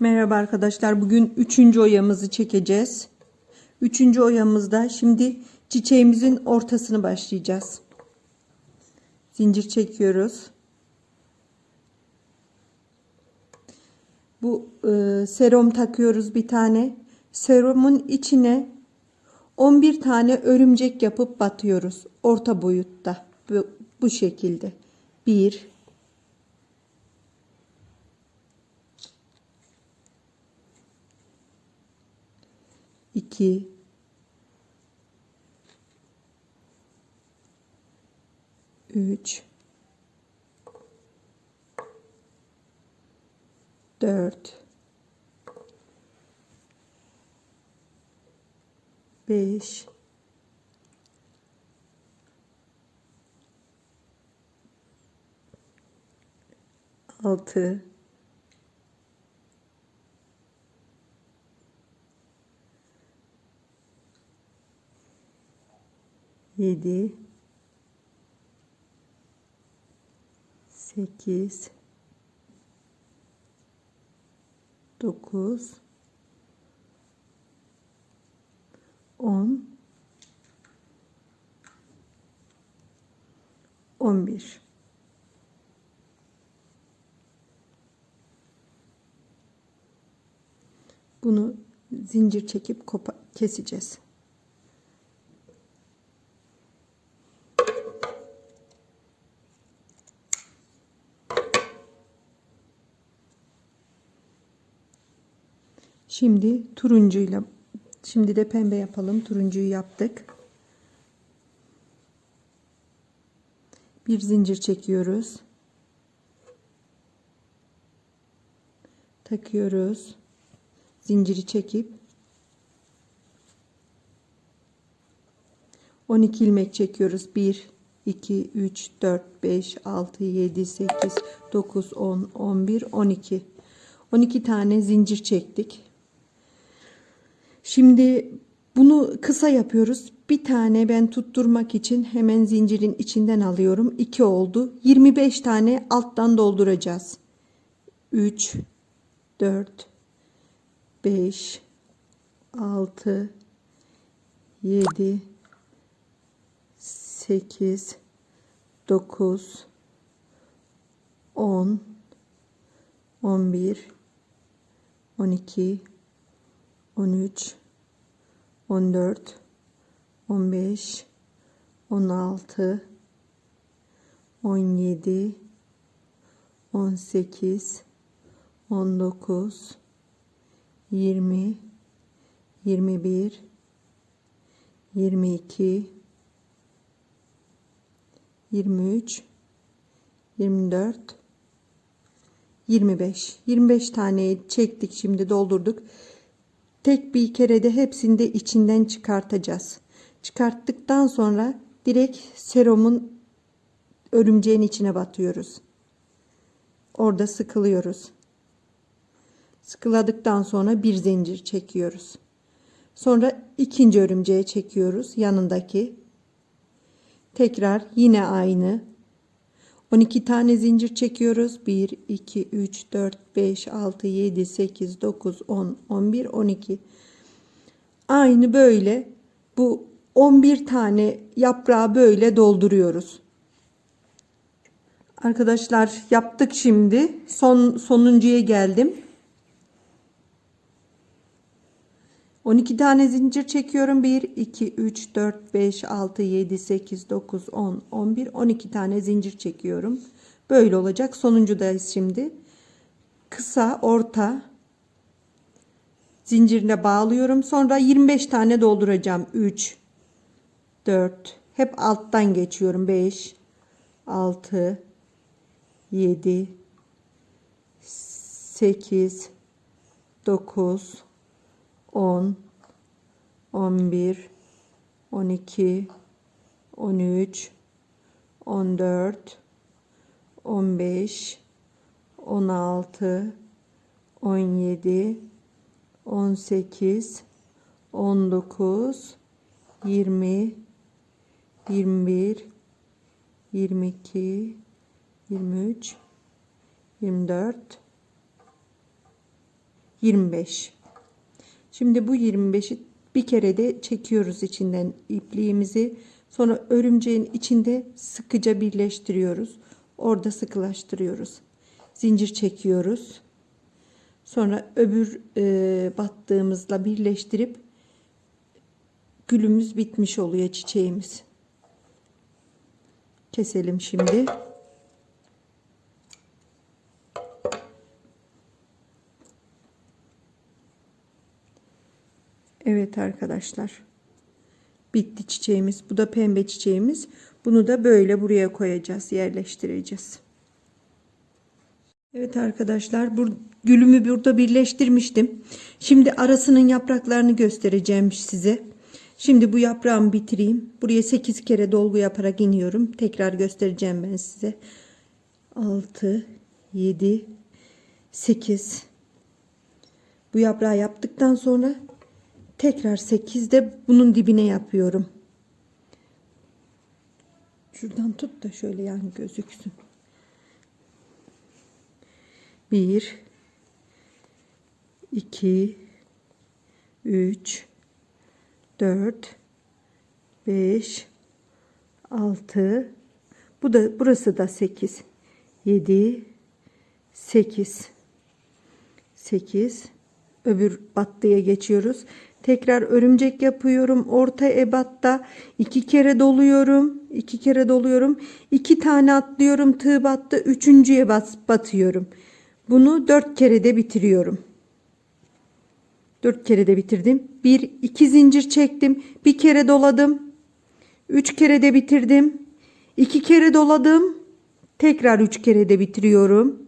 Merhaba arkadaşlar. Bugün üçüncü oyamızı çekeceğiz. Üçüncü oyamızda şimdi çiçeğimizin ortasını başlayacağız. Zincir çekiyoruz. Bu e, serum takıyoruz bir tane. Serumun içine 11 tane örümcek yapıp batıyoruz. Orta boyutta. Bu, bu şekilde. 1 2 3 4 5 6 7 8 9 10 11 Bunu zincir çekip keseceğiz. Şimdi turuncuyla şimdi de pembe yapalım. Turuncuyu yaptık. Bir zincir çekiyoruz. Takıyoruz. Zinciri çekip 12 ilmek çekiyoruz. 1 2 3 4 5 6 7 8 9 10 11 12 12 tane zincir çektik. Şimdi bunu kısa yapıyoruz. Bir tane ben tutturmak için hemen zincirin içinden alıyorum. 2 oldu. 25 tane alttan dolduracağız. 3 4 5 6 7 8 9 10 11 12 13 14 15 16 17 18 19 20 21 22 23 24 25 25 taneyi çektik şimdi doldurduk tek bir kerede hepsini de içinden çıkartacağız. Çıkarttıktan sonra direkt serumun örümceğin içine batıyoruz. Orada sıkılıyoruz. Sıkıladıktan sonra bir zincir çekiyoruz. Sonra ikinci örümceğe çekiyoruz yanındaki. Tekrar yine aynı 12 tane zincir çekiyoruz. 1 2 3 4 5 6 7 8 9 10 11 12 aynı böyle. Bu 11 tane yaprağı böyle dolduruyoruz. Arkadaşlar yaptık şimdi. Son sonuncuya geldim 12 tane zincir çekiyorum. 1, 2, 3, 4, 5, 6, 7, 8, 9, 10, 11, 12 tane zincir çekiyorum. Böyle olacak. Sonuncudayız şimdi. Kısa, orta zincirine bağlıyorum. Sonra 25 tane dolduracağım. 3, 4, hep alttan geçiyorum. 5, 6, 7, 8, 9, 10 11 12 13 14 15 16 17 18 19 20 21 22 23 24 25. Şimdi bu 25'i bir kere de çekiyoruz içinden ipliğimizi. Sonra örümceğin içinde sıkıca birleştiriyoruz. Orada sıkılaştırıyoruz. Zincir çekiyoruz. Sonra öbür e, battığımızla birleştirip gülümüz bitmiş oluyor çiçeğimiz. Keselim şimdi. Evet arkadaşlar. Bitti çiçeğimiz. Bu da pembe çiçeğimiz. Bunu da böyle buraya koyacağız. Yerleştireceğiz. Evet arkadaşlar. Bu gülümü burada birleştirmiştim. Şimdi arasının yapraklarını göstereceğim size. Şimdi bu yaprağımı bitireyim. Buraya 8 kere dolgu yaparak iniyorum. Tekrar göstereceğim ben size. 6 7 8 Bu yaprağı yaptıktan sonra tekrar 8'de bunun dibine yapıyorum. Şuradan tut da şöyle yani gözüksün. 1 2 3 4 5 6 bu da burası da 8 7 8 8 öbür battıya geçiyoruz. Tekrar örümcek yapıyorum. Orta ebatta iki kere doluyorum. iki kere doluyorum. iki tane atlıyorum. Tığ battı. Üçüncüye bat, batıyorum. Bunu dört kere de bitiriyorum. Dört kere de bitirdim. Bir, iki zincir çektim. Bir kere doladım. Üç kere de bitirdim. İki kere doladım. Tekrar üç kere de bitiriyorum.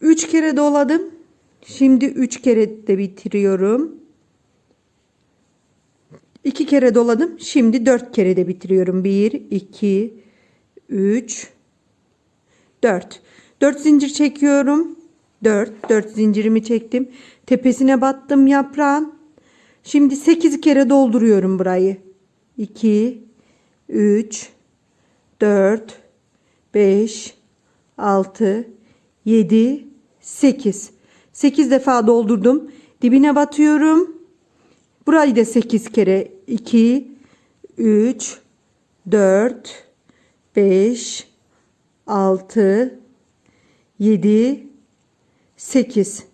Üç kere doladım. Şimdi üç kere de bitiriyorum. İki kere doladım. Şimdi dört kere de bitiriyorum. Bir, iki, üç, dört. Dört zincir çekiyorum. Dört. Dört zincirimi çektim. Tepesine battım yaprağın. Şimdi sekiz kere dolduruyorum burayı. İki, üç, dört, beş, altı, yedi, sekiz. Sekiz defa doldurdum. Dibine batıyorum. Burayı da 8 kere 2 3 4 5 6 7 8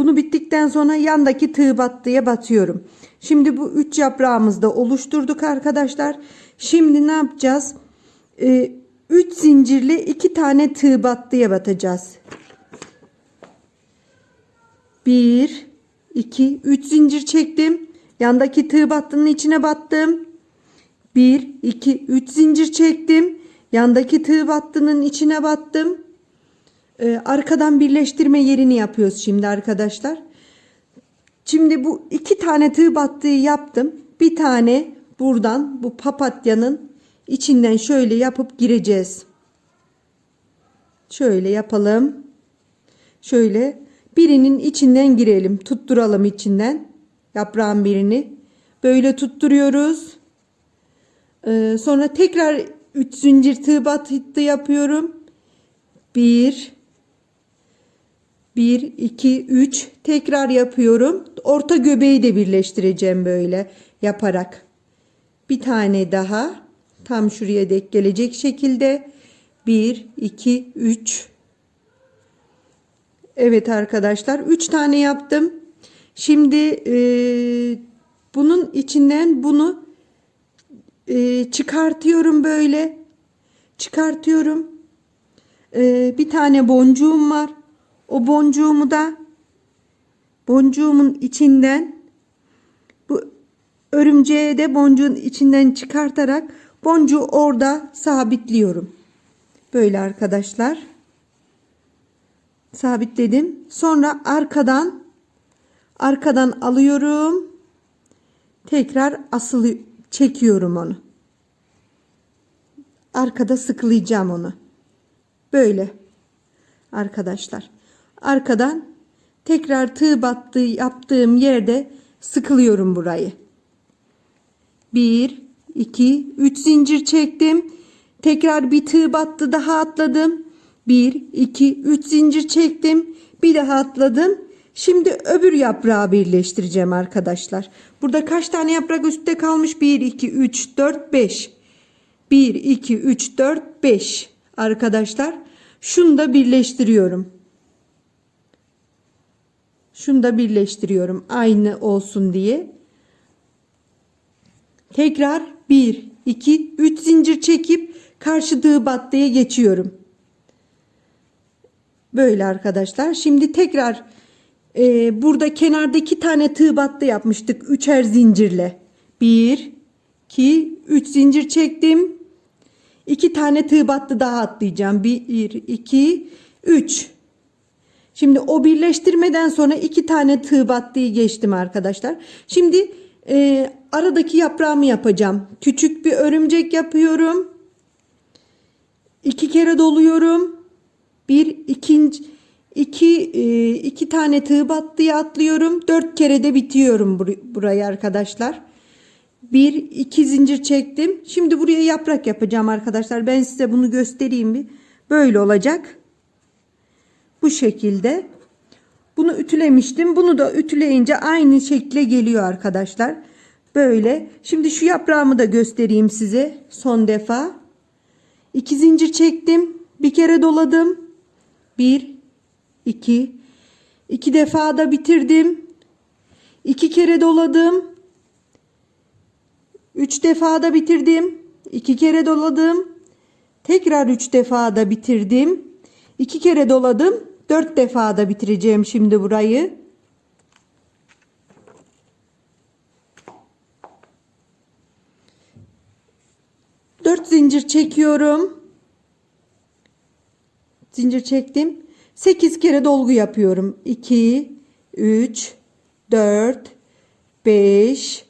bunu bittikten sonra yandaki tığ battıya batıyorum. Şimdi bu 3 yaprağımızı da oluşturduk arkadaşlar. Şimdi ne yapacağız? 3 ee, zincirli 2 tane tığ battıya batacağız. 1 2 3 zincir çektim. Yandaki tığ battının içine battım. 1, 2, 3 zincir çektim. Yandaki tığ battının içine battım. Ee, arkadan birleştirme yerini yapıyoruz şimdi arkadaşlar. Şimdi bu iki tane tığ battığı yaptım. Bir tane buradan bu papatyanın içinden şöyle yapıp gireceğiz. Şöyle yapalım. Şöyle birinin içinden girelim. Tutturalım içinden yaprağın birini. Böyle tutturuyoruz. Ee, sonra tekrar 3 zincir tığ battı yapıyorum. 1 1 2 3 tekrar yapıyorum. Orta göbeği de birleştireceğim böyle yaparak. Bir tane daha tam şuraya dek gelecek şekilde 1 2 3 Evet arkadaşlar 3 tane yaptım. Şimdi e, bunun içinden bunu e, çıkartıyorum böyle. Çıkartıyorum. E, bir tane boncuğum var. O boncuğumu da boncuğumun içinden bu örümceğe de boncuğun içinden çıkartarak boncuğu orada sabitliyorum. Böyle arkadaşlar. Sabitledim. Sonra arkadan Arkadan alıyorum. Tekrar asılı çekiyorum onu. Arkada sıkılayacağım onu. Böyle. Arkadaşlar. Arkadan tekrar tığ battığı yaptığım yerde sıkılıyorum burayı. 1 2 3 zincir çektim. Tekrar bir tığ battı daha atladım. 1 2 3 zincir çektim. Bir daha atladım. Şimdi öbür yaprağı birleştireceğim arkadaşlar. Burada kaç tane yaprak üstte kalmış? 1, 2, 3, 4, 5. 1, 2, 3, 4, 5. Arkadaşlar şunu da birleştiriyorum. Şunu da birleştiriyorum aynı olsun diye. Tekrar 1, 2, 3 zincir çekip karşı tığ battıya geçiyorum. Böyle arkadaşlar. Şimdi tekrar e, burada kenarda iki tane tığ battı yapmıştık. Üçer zincirle. 1, 2, 3 zincir çektim. İki tane tığ battı daha atlayacağım. 1, 2, 3. Şimdi o birleştirmeden sonra iki tane tığ battıyı geçtim arkadaşlar. Şimdi e, aradaki yaprağımı yapacağım. Küçük bir örümcek yapıyorum. İki kere doluyorum. Bir ikinci iki e, iki tane tığ battıya atlıyorum. Dört kere de bitiyorum bur- burayı arkadaşlar. Bir iki zincir çektim. Şimdi buraya yaprak yapacağım arkadaşlar. Ben size bunu göstereyim bir. Böyle olacak. Bu şekilde. Bunu ütülemiştim. Bunu da ütüleyince aynı şekle geliyor arkadaşlar. Böyle. Şimdi şu yaprağımı da göstereyim size son defa. İki zincir çektim. Bir kere doladım. Bir, iki. iki defa da bitirdim. İki kere doladım. Üç defa da bitirdim. İki kere doladım. Tekrar üç defa da bitirdim. İki kere doladım. Dört defa da bitireceğim şimdi burayı. Dört zincir çekiyorum. Zincir çektim. Sekiz kere dolgu yapıyorum. İki, üç, dört, beş,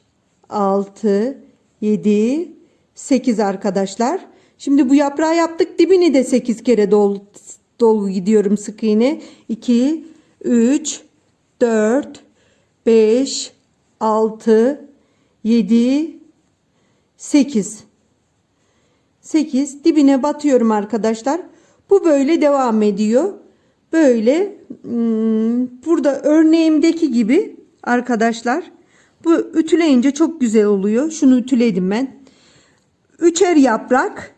altı, yedi, sekiz arkadaşlar. Şimdi bu yaprağı yaptık. Dibini de sekiz kere dol, dolgu gidiyorum sık iğne. 2, 3, 4, 5, 6, 7, 8. 8 dibine batıyorum arkadaşlar. Bu böyle devam ediyor. Böyle hmm, burada örneğimdeki gibi arkadaşlar. Bu ütüleyince çok güzel oluyor. Şunu ütüledim ben. Üçer yaprak.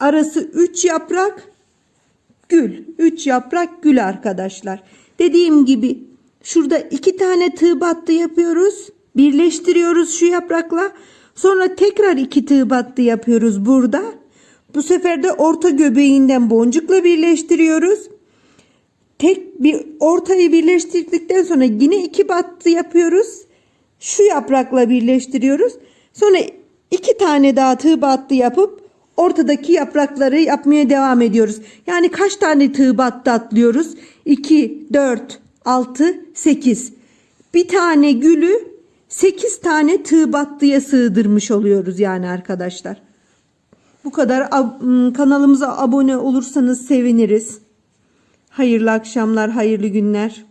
Arası 3 yaprak. Gül. 3 yaprak gül arkadaşlar. Dediğim gibi şurada iki tane tığ battı yapıyoruz. Birleştiriyoruz şu yaprakla. Sonra tekrar iki tığ battı yapıyoruz burada. Bu sefer de orta göbeğinden boncukla birleştiriyoruz. Tek bir ortayı birleştirdikten sonra yine iki battı yapıyoruz. Şu yaprakla birleştiriyoruz. Sonra iki tane daha tığ battı yapıp ortadaki yaprakları yapmaya devam ediyoruz. Yani kaç tane tığ battı atlıyoruz? 2, 4, 6, 8. Bir tane gülü 8 tane tığ battıya sığdırmış oluyoruz yani arkadaşlar. Bu kadar kanalımıza abone olursanız seviniriz. Hayırlı akşamlar, hayırlı günler.